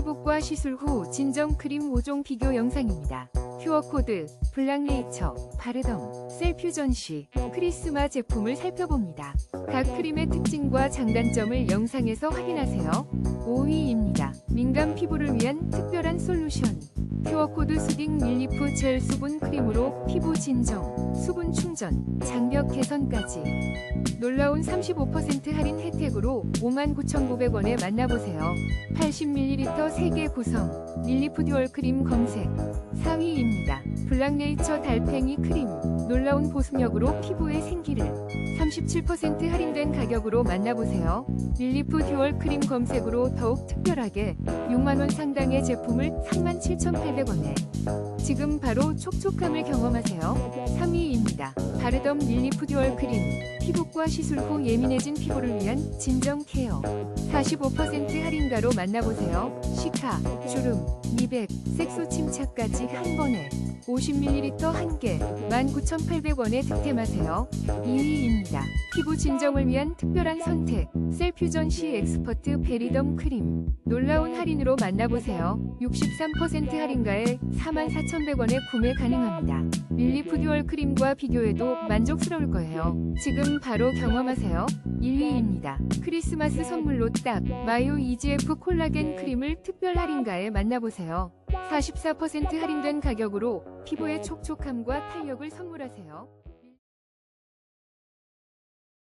피부과 시술 후 진정 크림 5종 비교 영상입니다. 퓨어코드, 블랑네이처, 바르덤, 셀퓨전시, 크리스마 제품을 살펴봅니다. 각 크림의 특징과 장단점을 영상에서 확인하세요. 5위입니다. 민감 피부를 위한 특별한 솔루션. 퓨어코드 수딩 밀리프 젤 수분 크림으로 피부 진정, 수분 충전, 장벽 개선까지. 놀라운 35% 할인 혜택으로 59,900원에 만나보세요. 80ml 3개 구성, 밀리프 듀얼 크림 검색. 4위입니다. 블랑네이처 달팽이 크림. 놀라운 보습력으로 피부의 생기를 37% 할인된 가격으로 만나보세요. 밀리프 듀얼 크림 검색으로 더욱 특별하게 6만원 상당의 제품을 37,800원에 지금 바로 촉촉함을 경험하세요. 3위입니다. 바르덤 밀리프 듀얼 크림 피부과 시술 후 예민해진 피부를 위한 진정 케어 45% 할인가로 만나보세요. 시카, 주름, 미백, 색소 침착까지 한 번에 50ml 1개 19,800원에 득템하세요. 2위입니다. 피부 진정을 위한 특별한 선택 셀퓨전 C 엑스퍼트 베리덤 크림 놀라운 할인으로 만나보세요. 63% 할인가에 44,100원에 구매 가능합니다. 밀리프 듀얼 크림과 비교해도 만족스러울 거예요. 바로 경험하세요. 1위입니다. 크리스마스 선물로 딱 마요 EGF 콜라겐 크림을 특별 할인가에 만나보세요. 44% 할인된 가격으로 피부의 촉촉함과 탄력을 선물하세요.